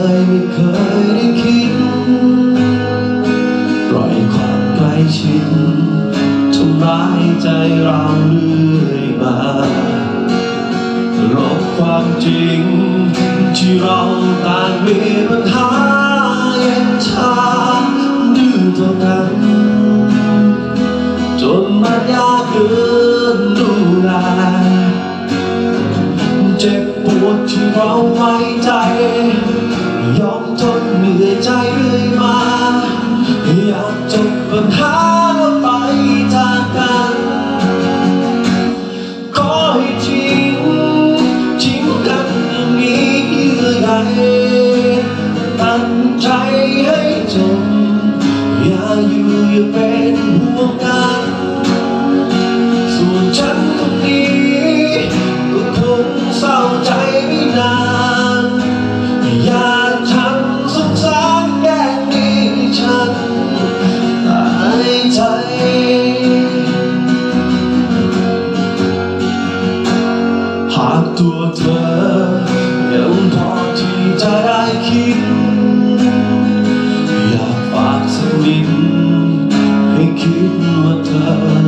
ไม่เคยได้คิด ปล่อยความใกล้ชิดทำร้ายใจเราเรื่อยมาลบความจริง ที่เราต่างมีปัญหาเย็นชาดื้อต่อกัน จนมันยากเกินดูแลเจ็บปวดที่เราไว้ใจ เ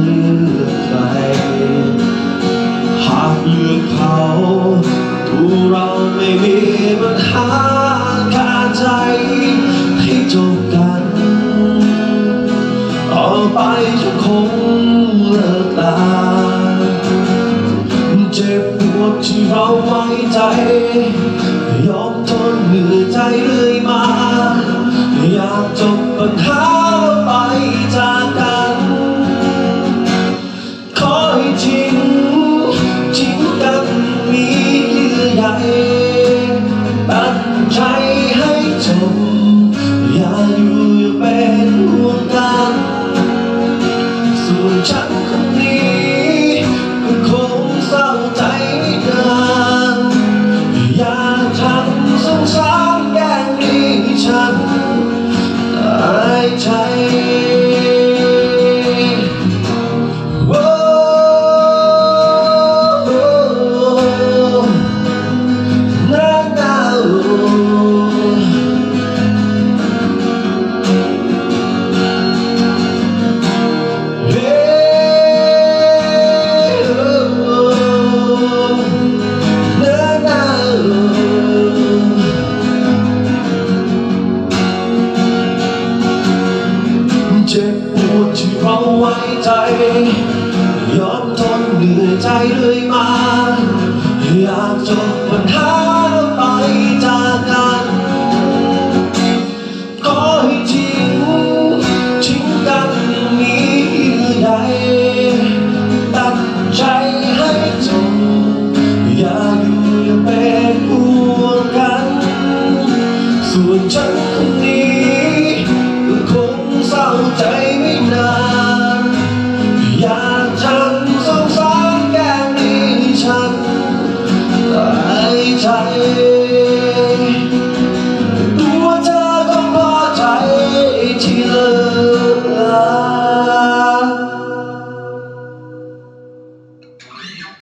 เลือกใคร หากเลือกเขาตัวเราไม่มีปัญหาคาใจให้จบกัน ต่อไปจะคงเลิกลาเจ็บปวดที่เราไว้ใจ ยอมทนเหนื่อยใจเรื่อย ส่ว เจ็บปวดที่เราไว้ใจยอมทนเหนื่อยใจเรื่อยมา